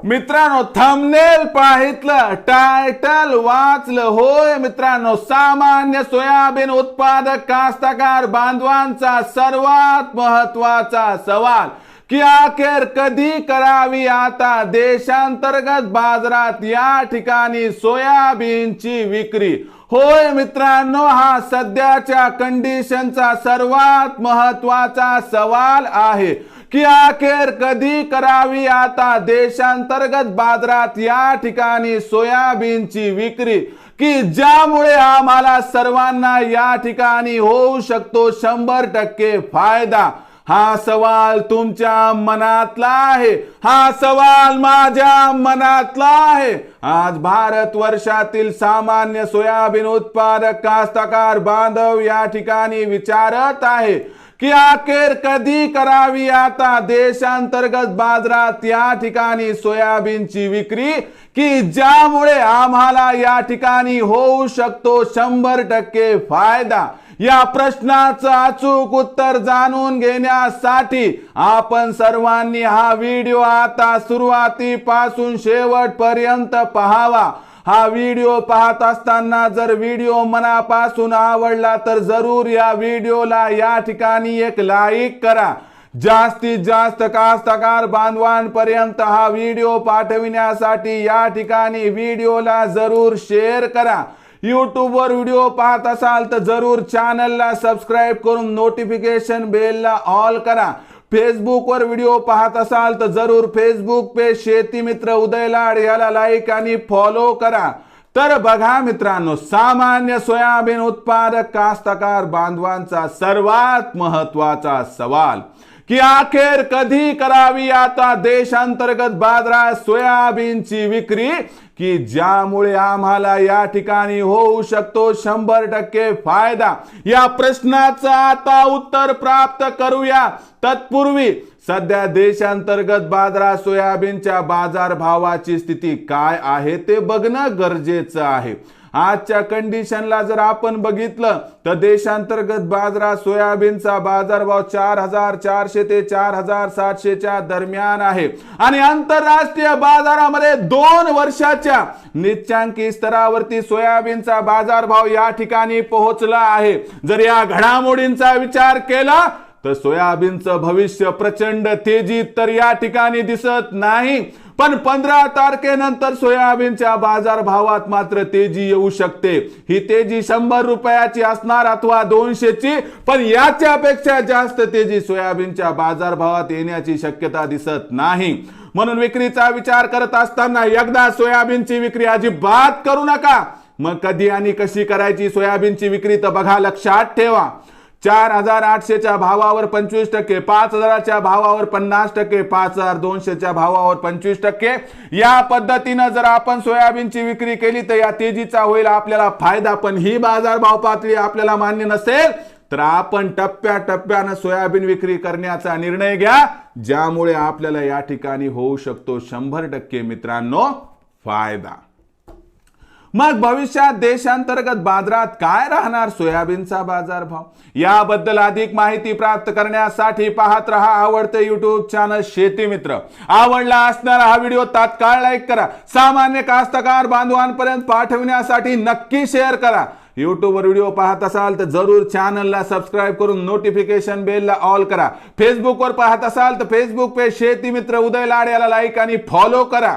मित्रांनो thumbnail पाहितलं title वाचलं. होय मित्रांनो सामान्य सोयाबीन उत्पादक कास्तकार बांधवांचा सर्वात महत्त्वाचा सवाल की अखेर कधी करावी आता देशांतर्गत बाजारात या ठिकाणी सोयाबीनची विक्री? होय मित्रांनो हा सध्याच्या कंडिशनचा सर्वात महत्त्वाचा सवाल आहे. की अखेर कधी करावी आता देशांतर्गत बाजारात या ठिकाणी सोयाबीनची विक्री? की ज्यामुळे आम्हाला सर्वांना या ठिकाणी होऊ शकतो शंभर टक्के फायदा? हा सवाल तुमच्या मनातला आहे. हा सवाल माझ्या मनातला आहे. आज भारत वर्षातील सामान्य सोयाबीन उत्पादक कास्तकार बांधव या ठिकाणी विचारत आहे. की अखेर कधी करावी आता देशांतर्गत बाजारात या ठिकाणी सोयाबीनची विक्री? की ज्यामुळे आम्हाला या ठिकाणी होऊ शकतो शंभर टक्के फायदा? या प्रश्नाचं अचूक उत्तर जाणून घेण्यासाठी आपण सर्वांनी हा व्हिडिओ आता सुरुवातीपासून शेवटपर्यंत पाहावा. हा व्हिडिओ पाहत असताना जर व्हिडिओ मनापासून आवडला तर जरूर या व्हिडिओला या ठिकाणी एक लाईक करा. जास्तीत जास्त कास्तकार बांधवांपर्यंत हा व्हिडिओ पाठविण्यासाठी या ठिकाणी व्हिडिओला जरूर शेअर करा. वर व्हिडिओ पाहत असाल तर जरूर चॅनलला सबस्क्राईब करून नोटिफिकेशन बेलला ऑल करा. फेसबुकवर व्हिडिओ पाहत असाल तर जरूर फेसबुक पेज शेती मित्र उदय लाड याला लाईक आणि फॉलो करा. तर बघा मित्रांनो सामान्य सोयाबीन उत्पादक कास्तकार बांधवांचा सर्वात महत्त्वाचा सवाल की अखेर कधी करावी आता देशांतर्गत बाजारात सोयाबीनची विक्री? की ज्यामुळे आम्हाला या ठिकाणी होऊ शकतो शंभर टक्के फायदा. या प्रश्नाचं आता उत्तर प्राप्त करूया. तत्पूर्वी सध्या देशांतर्गत बाजारात सोयाबीनच्या बाजार भावाची स्थिती काय आहे ते बघणं गरजेचं आहे. आजच्या कंडिशनला जर आपण बघितलं तर देशांतर्गत बाजारात सोयाबीनचा बाजारभाव चार हजार चारशे ते चार हजार सातशेच्या दरम्यान आहे. आणि आंतरराष्ट्रीय बाजारामध्ये दोन वर्षाच्या निच्चांकी स्तरावरती सोयाबीनचा बाजारभाव या ठिकाणी पोहोचला आहे. जर या घडामोडींचा विचार केला तर सोयाबीनचं भविष्य प्रचंड तेजीत तर या ठिकाणी दिसत नाही. पण पंधरा तारखेनंतर सोयाबीनच्या बाजार भावात मात्र तेजी येऊ शकते. ही तेजी शंभर रुपयाची असणार अथवा दोनशेची पण याच्यापेक्षा जास्त तेजी सोयाबीनच्या बाजार भावात येण्याची शक्यता दिसत नाही. म्हणून विक्रीचा विचार करत असताना एकदा सोयाबीनची विक्री अजिबात करू नका. मग कधी आणि कशी करायची सोयाबीनची विक्री तर बघा लक्षात ठेवा. चार हजार आठशेच्या भावावर पंचवीस टक्के पाच हजाराच्या भावावर पन्नास टक्के पाच हजार दोनशेच्या भावावर पंचवीस टक्के. या पद्धतीनं जर आपण सोयाबीनची विक्री केली तर या तेजीचा होईल आपल्याला फायदा. पण ही बाजार भाव पातळी आपल्याला मान्य नसेल तर आपण टप्प्या टप्प्यानं सोयाबीन विक्री करण्याचा निर्णय घ्या ज्यामुळे आपल्याला या ठिकाणी होऊ शकतो शंभर टक्के मित्रांनो फायदा. मग भविष्यात देशांतर्गत बाजारात काय राहणार? सोयाबीनचा बाजारभाव. याबद्दल अधिक माहिती प्राप्त करण्यासाठी पाहत रहा आवडते युट्यूब चॅनल शेती मित्र. आवडला असणारा हा व्हिडिओ तात्काळ लाईक करा. सामान्य कास्तकार बांधवांपर्यंत पाठवण्यासाठी नक्की शेअर करा. वर व्हिडिओ पाहत असाल तर जरूर चॅनलला सबस्क्राईब करून नोटिफिकेशन बेलला ऑल करा. फेसबुकवर पाहत असाल तर फेसबुक पेज शेती मित्र उदय लाड याला लाईक आणि फॉलो करा.